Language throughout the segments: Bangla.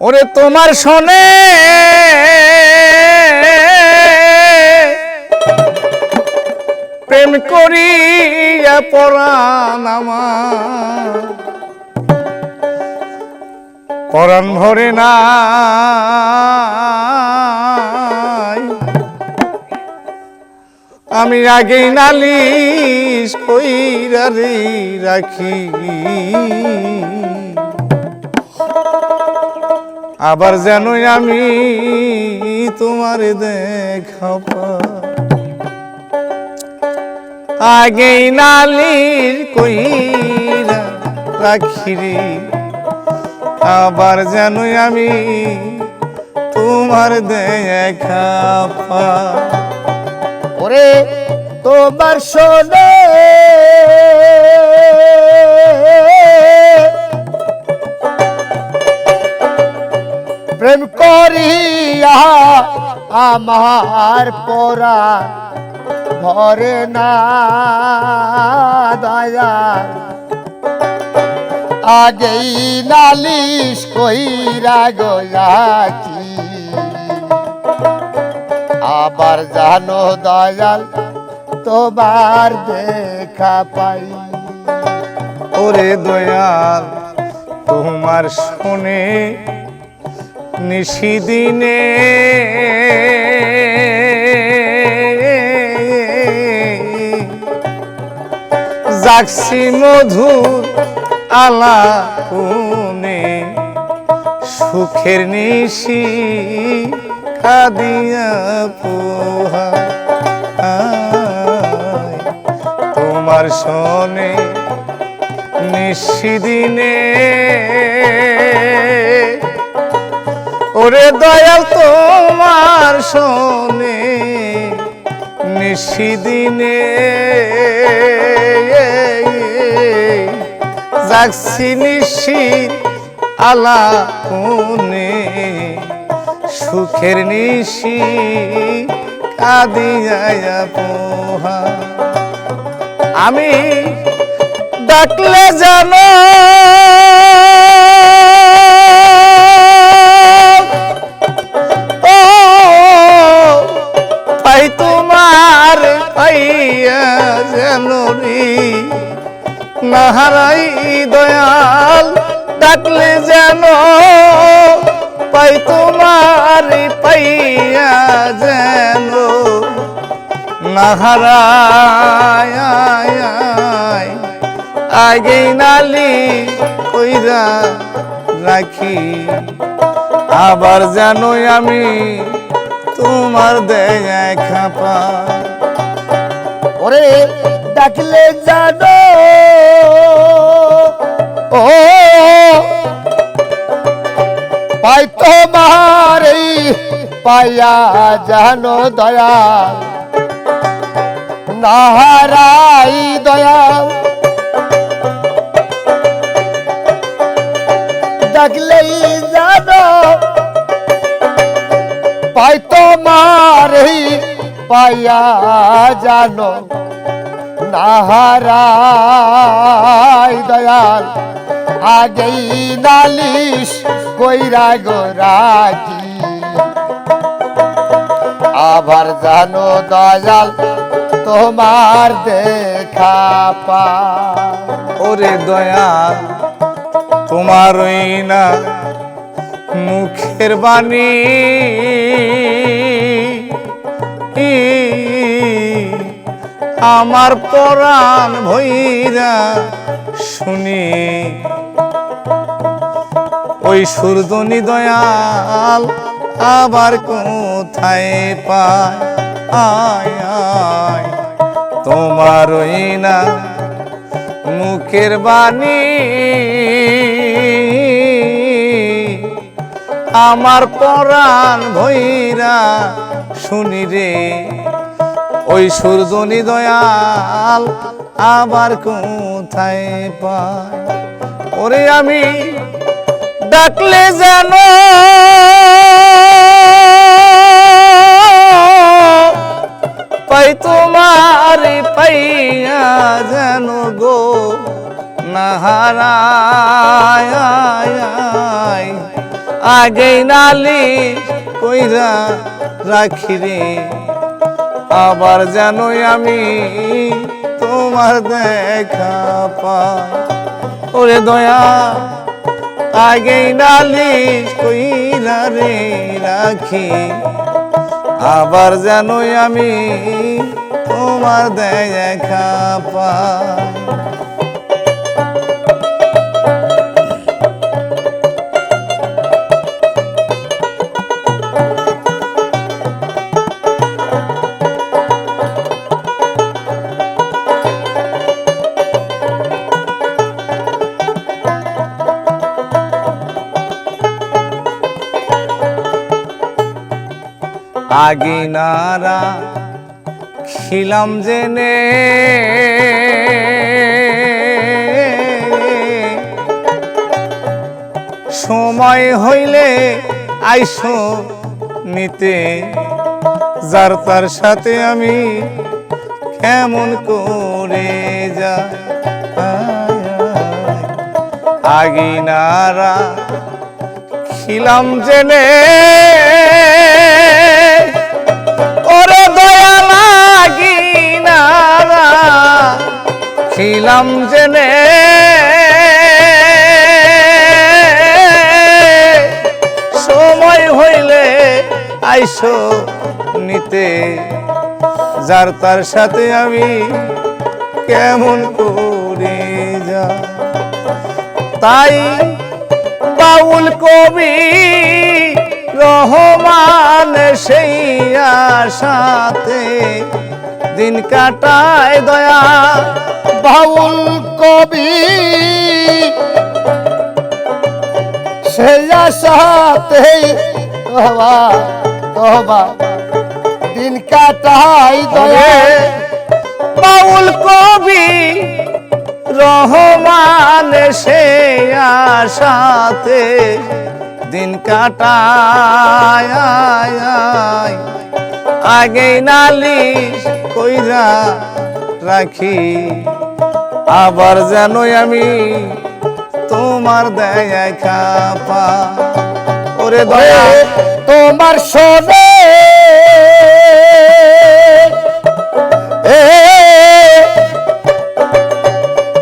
ওরে তোমার শোনে। প্রেম করিয়া পরাণ আমার। পরাণ ভরে না আমি আগেই নালিশ কইরা রে রাখি। আবার যেন আমি তোমার দেখা। আগেই নালির কইরা রাখি রে আবার যেন আমি তোমার দেখা। ওরে তোমার শোনে প্রেম করিয়া আমার পরা ভরে না দয়া আগেই নালিশ কইরা গয়াছি। আবার জানো দয়াল, তোমার দেখা পাই। ওরে দয়াল, তোমার শোনে নিশিদিনে। জাগছি মধুর আলা কোনে সুখের নিশি কাদিয়া পোহা। তোমার শোনে নিশিদিনে। ওরে দয়াল তোমার শোনে নিশিদিনে যাচ্ছি নিশির আলা কোনে সুখের নিশি কাদিয়া পোহা। আমি ডাকলে জানো নাহারাই দয়াল, ডাকলে যেন পাই তোমার পাইয়া যেন। নাহারায় আগে নালি কইরা রাখি, আবার জানোই আমি তোমার দেখা পা ওরে ডাকলে জানো। ও, পাই তোমার এই পাইয়া জানো দয়া নাহারাই দয়া ডাকলেই জানো। পাই তোমার এই পাইয়া জানো। নাহারাই দয়াল, আগেই নালিশ কইরা গোরাকি আবার জানো দয়াল, তোমার দেখা পা ওরে দয়াল তোমার না মুখের বাণী। আমার পরাণ ভৈরা, শুনি। ওই সুরদনি দয়াল আবার কোথায় পায়? আয় আয়, তোমার ওই না মুখের বাণী। আমার পরাণ ভৈরা, শুনি রে। ওই সুরজনী দয়াল আবার কোথায় পায়? ওরে আমি ডাকলে জানো পাই তোমার, পাইয়া যেন গো নাহারায় আগেই নালি কইরা রাখি রে আবার জানোই আমি তোমার দেখা পাই ওরে দয়া, আগেই নালিশ কইরা রে রাখি। আবার জানোই আমি তোমার দেখা পাই আগে নারা খিলাম জেনে। সময় হইলে আইসো নিতে, যার তার সাথে আমি কেমন করে যা আগিনারা, খিলাম জেনে। খিলাম জেনে সময় হইলে আইসো নিতে, যার তার সাথে আমি কেমন করে যা তাই বাউল কবি রহমান সেই আশাতে দিন কাটায় দয়া কবি। সেই আশাতেই তোবা তোবা দিন কাটাই দয়া। বাউল কবি, রহমান সে আশাতে দিন কাটায় আগে নালিশ কইরা রাখি। আবার জানোই আমি তোমার দেখা খাপা ওরে দয়া, তোমার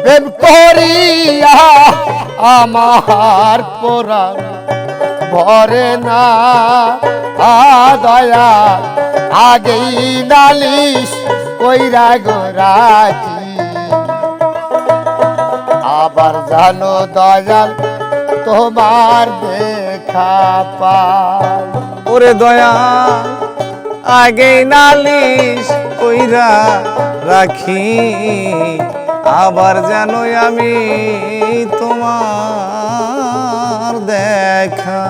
প্রেম করিয়া আমার পোরা ভরে না। আদয়া আগেই নালিশ কইরা গোরাকি আবার জানো দয়াল, তোমার দেখা পাই ওরে দয়া আগে নালিশ কইরা রাখি, আবার যেন আমি তোমার দেখা।